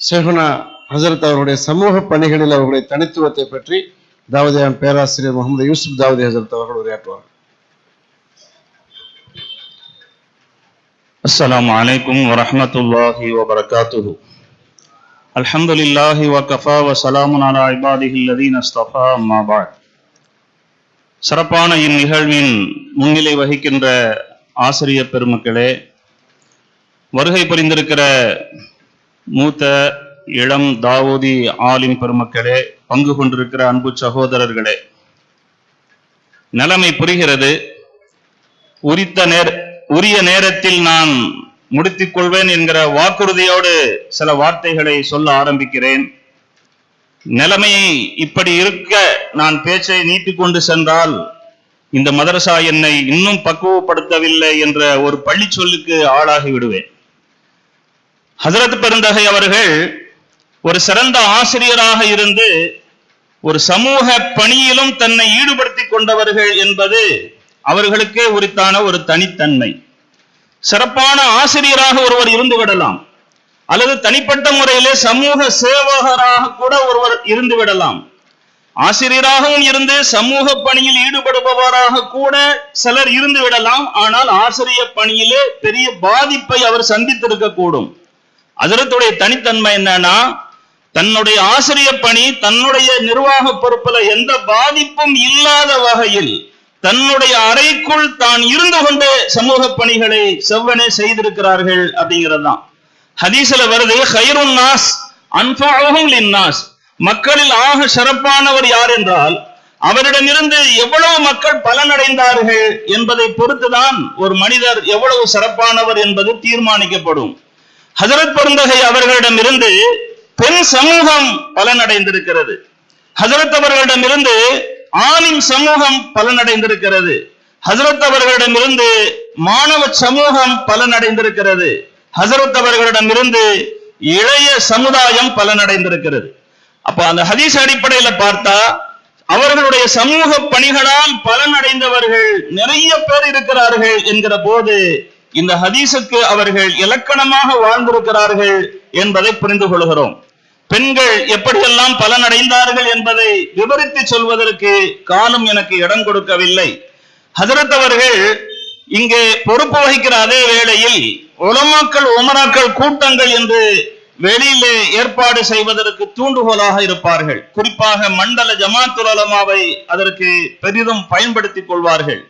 ஷேகுனா ஹசரத் அவருடைய சமூக பணிகளில் அவருடைய தனித்துவத்தை பற்றி தாவதியான் பேராசிரியர் முகமது யூசுப் தாவதி ஹசரத் அவர்கள் உரையாற்றுவார் السلام عليكم ورحمة الله وبركاته الحمد لله وكفى وسلام على عباده الذين اصطفى أما بعد சிறப்பான இந்நிகழ்வின் முன்னிலை வகிக்கின்ற ஆசிரியர் பெருமக்களே வருகை புரிந்திருக்கிற மூத்த இளம் தாவூதி ஆலிம் பெருமக்களே பங்கு கொண்டிருக்கிற அன்பு சகோதரர்களே. நிலைமை புரிகிறது. உரித்த நேர உரிய நேரத்தில் நான் முடித்துக் கொள்வேன் என்கிற வாக்குறுதியோடு சில வார்த்தைகளை சொல்ல ஆரம்பிக்கிறேன். நிலைமை இப்படி இருக்க நான் பேச்சை நீட்டிக்கொண்டு சென்றால் இந்த மதரசா என்னை இன்னும் பக்குவப்படுத்தவில்லை என்ற ஒரு பள்ளி சொல்லுக்கு ஆளாகி விடுவேன். ஹசரத் பெருந்தகை அவர்கள் ஒரு சிறந்த ஆசிரியராக இருந்து ஒரு சமூக பணியிலும் தன்னை ஈடுபடுத்திக் கொண்டவர்கள் என்பது அவர்களுக்கே உரித்தான ஒரு தனித்தன்மை. சிறப்பான ஆசிரியராக ஒருவர் இருந்து விடலாம். அல்லது தனிப்பட்ட முறையிலே சமூக சேவகராக கூட ஒருவர் இருந்து விடலாம். ஆசிரியராகவும் இருந்து சமூக பணியில் ஈடுபடுபவராக கூட சிலர் இருந்து விடலாம். ஆனால் ஆசிரியர் பணியிலே பெரிய பாதிப்பை அவர் சந்தித்திருக்க கூடும் அதரத்துடைய தனித்தன்மை என்னன்னா தன்னுடைய ஆசிரியர் பணி தன்னுடைய நிர்வாக பொறுப்புல எந்த பாதிப்பும் இல்லாத வகையில் தன்னுடைய அறைக்குள் தான் இருந்து கொண்டு சமூக பணிகளை செவ்வனே செய்திருக்கிறார்கள் அப்படிங்கிறது தான் ஹதீஸ்ல வருது ஹைருன் நாஸ் மக்களில் ஆக சிறப்பானவர் யார் என்றால் அவரிடமிருந்து எவ்வளவு மக்கள் பலனடைந்தார்கள் என்பதை பொறுத்துதான் ஒரு மனிதர் எவ்வளவு சிறப்பானவர் என்பது தீர்மானிக்கப்படும். ஹசரத் பெருந்தகை அவர்களிடமிருந்து பெண் சமூகம் பலனடைந்திருக்கிறது. ஹசரத் அவர்களிடமிருந்து ஆணின் சமூகம் பலனடைந்திருக்கிறது. ஹசரத் அவர்களிடமிருந்து மாணவ சமூகம் பலனடைந்திருக்கிறது. ஹசரத் அவர்களிடமிருந்து இளைய சமுதாயம் பலனடைந்திருக்கிறது. அப்ப அந்த ஹதீஸ் அடிப்படையில பார்த்தா அவர்களுடைய சமூக பணிகளால் பலனடைந்தவர்கள் நிறைய பேர் இருக்கிறார்கள் என்கிற போது இந்த ஹதீஸுக்கு அவர்கள் இலக்கணமாக வாழ்ந்திருக்கிறார்கள் என்பதை புரிந்து கொள்கிறோம். பெண்கள் எப்படியெல்லாம் பலனடைந்தார்கள் என்பதை விவரித்து சொல்வதற்கு காலம் எனக்கு இடம் கொடுக்கவில்லை. ஹசரத் அவர்கள் இங்கே பொறுப்பு வகிக்கிற அதே வேளையில் உலமாக்கள் உமராக்கள் கூட்டங்கள் என்று வெளியிலே ஏற்பாடு செய்வதற்கு தூண்டுகோலாக இருப்பார்கள். குறிப்பாக மண்டல ஜமாத்துலமாவை அதற்கு பெரிதும் பயன்படுத்திக் கொள்வார்கள்.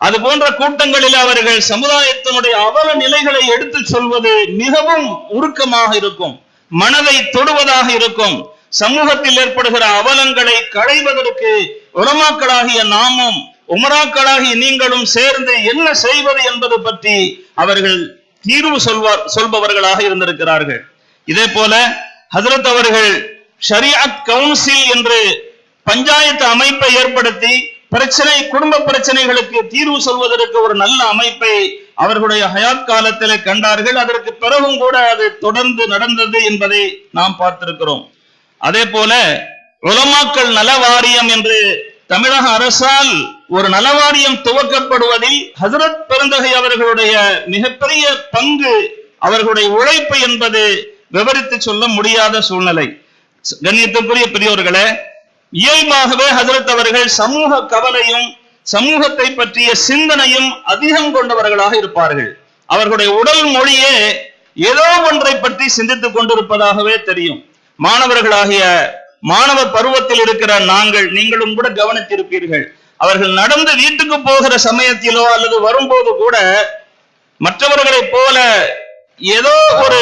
அது போன்ற கூட்டங்களில் அவர்கள் சமுதாயத்தினுடைய அவல நிலைகளை எடுத்து சொல்வது மிகவும் உருக்கமாக இருக்கும் மனதை தொடுவதாக இருக்கும். சமூகத்தில் ஏற்படுகிற அவலங்களை களைவதற்கு உரமாக்களாகிய நாமும் உமராக்களாகிய நீங்களும் சேர்ந்து என்ன செய்வது என்பது பற்றி அவர்கள் தீர்வு சொல்வார் சொல்பவர்களாக இருந்திருக்கிறார்கள். இதே போல ஹசரத் அவர்கள் ஷரியாத் கவுன்சில் என்று பஞ்சாயத்து அமைப்பை ஏற்படுத்தி பிரச்சனை குடும்ப பிரச்சனைகளுக்கு தீர்வு சொல்வதற்கு ஒரு நல்ல அமைப்பை அவர்களுடைய ஹயாத் காலத்திலே கண்டார்கள். அதற்கு பிறகும் கூட அது தொடர்ந்து நடந்தது என்பதை நாம் பார்த்திருக்கிறோம். அதே போல உலமாக்கள் நல வாரியம் என்று தமிழக அரசால் ஒரு நலவாரியம் துவக்கப்படுவதில் ஹசரத் பெருந்தகை அவர்களுடைய மிகப்பெரிய பங்கு அவர்களுடைய உழைப்பு என்பது விவரித்து சொல்ல முடியாத சூழ்நிலை. கண்ணியத்துக்குரிய பெரியோர்களே இயல்பாகவே ஹசரத் அவர்கள் சமூக கவலையும் சமூகத்தை பற்றிய சிந்தனையும் அதிகம் கொண்டவர்களாக இருப்பார்கள். அவர்களுடைய உடல் மொழியே ஏதோ ஒன்றை பற்றி சிந்தித்துக் கொண்டிருப்பதாகவே தெரியும். மாணவர்களாகிய மாணவ பருவத்தில் இருக்கிற நாங்கள் நீங்களும் கூட கவனித்திருப்பீர்கள். அவர்கள் நடந்து வீட்டுக்கு போகிற சமயத்திலோ அல்லது வரும்போது கூட மற்றவர்களைப் போல ஏதோ ஒரு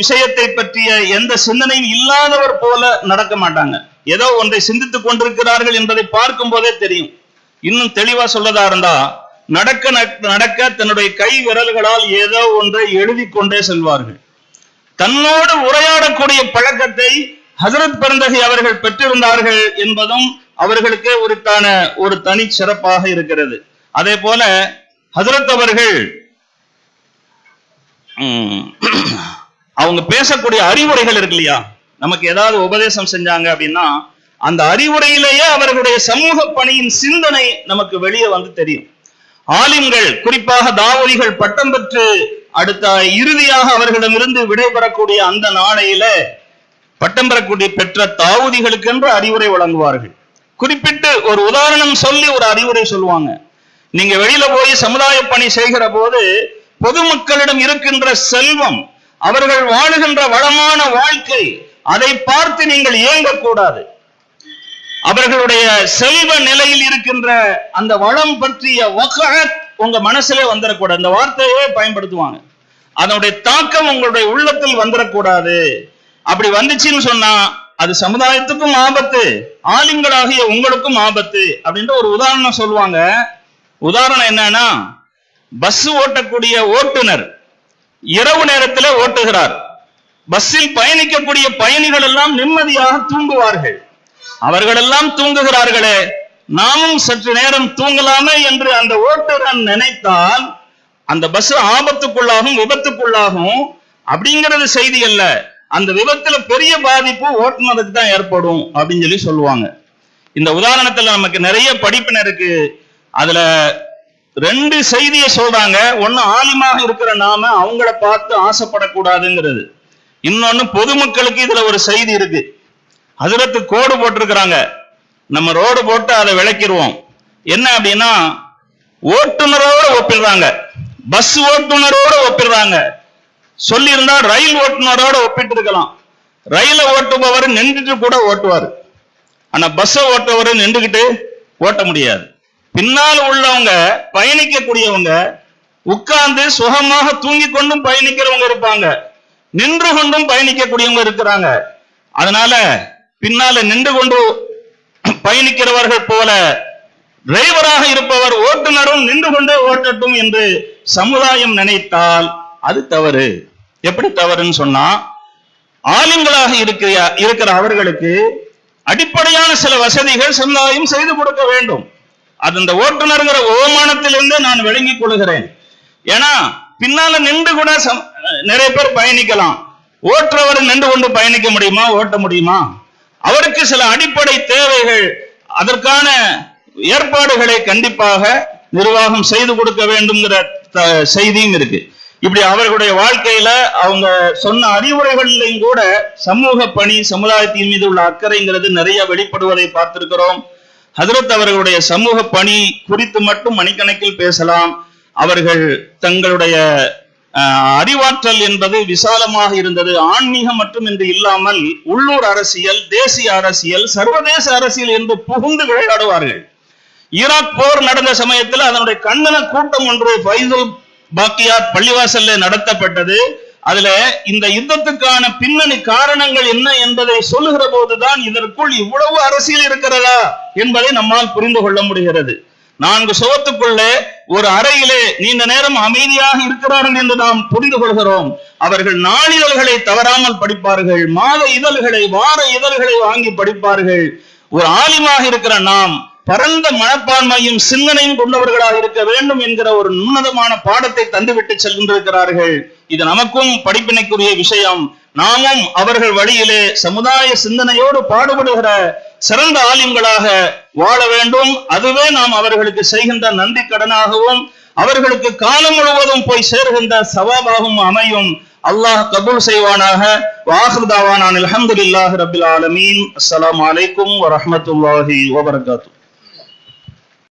விஷயத்தை பற்றிய எந்த சிந்தனையும் இல்லாதவர் போல நடக்க மாட்டாங்க. ஏதோ ஒன்றை சிந்தித்துக் கொண்டிருக்கிறார்கள் என்பதை பார்க்கும் போதே தெரியும். இன்னும் தெளிவா சொல்லதா இருந்தா நடக்க நடக்க தன்னுடைய கை விரல்களால் ஏதோ ஒன்றை எழுதி கொண்டே செல்வார்கள். தன்னோடு உரையாடக்கூடிய பழக்கத்தை ஹசரத் பெருந்தகை அவர்கள் பெற்றிருந்தார்கள் என்பதும் அவர்களுக்கே உரித்தான ஒரு தனி சிறப்பாக இருக்கிறது. அதே போல ஹசரத் அவர்கள் அவங்க பேசக்கூடிய அறிவுரைகள் இருக்கு இல்லையா? நமக்கு ஏதாவது உபதேசம் செஞ்சாங்க அப்படின்னா அந்த அறிவுரையிலேயே அவர்களுடைய சமூக பணியின் சிந்தனை நமக்கு வெளியே வந்து தெரியும். ஆலிம்கள் குறிப்பாக தாவூரிகள் பட்டம் பெற்று அடுத்த இறுதியாக அவர்களிடமிருந்து விடைபெறக்கூடிய அந்த நாளையில பட்டம் பெறக்கூடிய பெற்ற தாவூதிகளுக்கென்று அறிவுரை வழங்குவார்கள். குறிப்பிட்டு ஒரு உதாரணம் சொல்லி ஒரு அறிவுரை சொல்லுவாங்க. நீங்க வெளியில போய் சமுதாய பணி செய்கிற போது பொதுமக்களிடம் இருக்கின்ற செல்வம் அவர்கள் வாழுகின்ற வளமான வாழ்க்கை அதை பார்த்து நீங்கள் ஏங்கக்கூடாது. அவர்களுடைய செல்வ நிலையில் இருக்கின்ற அந்த வளம் பற்றிய உங்க மனசுல வந்துடக்கூடாது அந்த வார்த்தையே பயன்படுத்துவாங்க. அதனுடைய தாக்கம் உங்களுடைய உள்ளத்தில் வந்துடக்கூடாது அப்படி வந்துச்சுன்னு சொன்னா அது சமுதாயத்துக்கும் ஆபத்து ஆளுங்களாகிய உங்களுக்கும் ஆபத்து அப்படின்ற ஒரு உதாரணம் சொல்லுவாங்க. உதாரணம் என்னன்னா பஸ் ஓட்டக்கூடிய ஓட்டுநர் இரவு நேரத்தில் ஓட்டுகிறார். பஸ்ஸில் பயணிக்கக்கூடிய பயணிகள் எல்லாம் நிம்மதியாக தூங்குவார்கள். அவர்களெல்லாம் தூங்குகிறார்களே நாமும் சற்று நேரம் தூங்கலாமே என்று அந்த ஓட்டுநர் நினைத்தால் அந்த பஸ் ஆபத்துக்குள்ளாகும் விபத்துக்குள்ளாகும். அப்படிங்கிறது செய்தி அல்ல. அந்த விபத்துல பெரிய பாதிப்பு ஓட்டுநருக்கு தான் ஏற்படும் அப்படின்னு சொல்லி சொல்லுவாங்க. இந்த உதாரணத்துல நமக்கு நிறைய படிப்பினர் இருக்கு. அதுல ரெண்டு செய்தியை சொல்றாங்க. ஒண்ணு ஆலிமாக இருக்கிற நாம அவங்கள பார்த்து ஆசைப்படக்கூடாதுங்கிறது. இன்னொன்னு பொதுமக்களுக்கு இதுல ஒரு செய்தி இருக்கு. அதிரத்து கோடு போட்டிருக்கிறாங்க. நம்ம ரோடு போட்டு அதை விளக்கிடுவோம். என்ன அப்படின்னா ஓட்டுநரோட ஒப்பிடுறாங்க. பஸ் ஓட்டுநரோட ஒப்பிடுறாங்க. சொல்லியிருந்தா ரயில் ஓட்டுநரோட ஒப்பிட்டு இருக்கலாம் ரயில ஓட்டுபவர் நின்றுட்டு கூட ஓட்டுவார். ஆனா பஸ்ஸை ஓட்டுபவர் நின்றுகிட்டு ஓட்ட முடியாது. பின்னால் உள்ளவங்க பயணிக்கக்கூடியவங்க உட்கார்ந்து சுகமாக தூங்கி கொண்டும் பயணிக்கிறவங்க இருப்பாங்க. நின்று கொண்டும் பயணிக்கக்கூடியவங்க இருக்கிறாங்க. அதனால பின்னால நின்று கொண்டு பயணிக்கிறவர்கள் போல டிரைவராக இருப்பவர் ஓட்டுநரும் நின்று கொண்டே ஓட்டட்டும் என்று சமுதாயம் நினைத்தால் அது தவறு. எப்படி தவறுன்னு சொன்னா ஆளுங்களாக இருக்கிற இருக்கிற அவர்களுக்கு அடிப்படையான சில வசதிகள் சமுதாயம் செய்து கொடுக்க வேண்டும். அது இந்த ஓட்டுநருங்கிற ஓமானத்திலிருந்து நான் விளங்கிக் கொள்கிறேன். ஏன்னா பின்னால நின்று கூட நிறைய பேர் பயணிக்கலாம். ஓட்டுறவர் நின்று கொண்டு பயணிக்க முடியுமா? ஓட்ட முடியுமா? அவருக்கு சில அடிப்படை தேவைகள். அதற்கான ஏற்பாடுகளை கண்டிப்பாக நிர்வாகம் செய்து கொடுக்க வேண்டும்ங்கிற செய்தியும் இருக்கு. இப்படி அவர்களுடைய வாழ்க்கையில அவங்க சொன்ன அறிவுரைகளிலும் கூட சமூக பணி சமுதாயத்தின் மீது உள்ள அக்கறைங்கிறது நிறைய வெளிப்படுவதை பார்த்திருக்கிறோம். ஹதரத் அவர்களுடைய சமூக பணி குறித்து மட்டும் மணிக்கணக்கில் பேசலாம். அவர்கள் தங்களுடைய அறிவாற்றல் என்பது விசாலமாக இருந்தது. ஆன்மீகம் மட்டும் என்று இல்லாமல் உள்ளூர் அரசியல் தேசிய அரசியல் சர்வதேச அரசியல் என்று புகுந்து விளையாடுவார்கள். ஈராக் போர் நடந்த சமயத்தில் அதனுடைய கண்டன கூட்டம் ஒன்று பைசல் பாக்கியாத் பள்ளிவாசல்ல நடத்தப்பட்டது. அதுல இந்த யுத்தத்துக்கான பின்னணி காரணங்கள் என்ன என்பதை சொல்லுகிற போதுதான் இதற்குள் இவ்வளவு அரசியல் இருக்கிறதா என்பதை நம்மால் புரிந்து கொள்ள முடிகிறது. நான்கு சுவத்துக்குள்ளே ஒரு அறையிலே நீண்ட நேரம் அமைதியாக இருக்கிறார்கள் என்று நாம் புரிந்து கொள்கிறோம். அவர்கள் நாளிதழ்களை தவறாமல் படிப்பார்கள் மாத இதழ்களை வார இதழ்களை வாங்கி படிப்பார்கள். ஒரு ஆலிமாக இருக்கிற நாம் பரந்த மனப்பான்மையும் சிந்தனையும் கொண்டவர்களாக இருக்க வேண்டும் என்கிற ஒரு நுண்ணதமான பாடத்தை தந்துவிட்டு செல்கின்றிருக்கிறார்கள். இது நமக்கும் படிப்பினைக்குரிய விஷயம். நாமும் அவர்கள் வழியிலே சமுதாய சிந்தனையோடு பாடுபடுகிற சிறந்த ஆலிம்களாக வாழ வேண்டும். அதுவே நாம் அவர்களுக்கு செய்கின்ற நன்றி கடனாகவும் அவர்களுக்கு காலம் முழுவதும் போய் சேர்கின்ற சவாபாகவும் அமையும். அல்லாஹ் கபூல் செய்வானாக. வாஹ்தாவானான் அலமதுல்லாஹ் ரபில் ஆலமீன். அஸ்லாம் அலைக்கும் வரமத்துல்லாஹி வபர்காத்து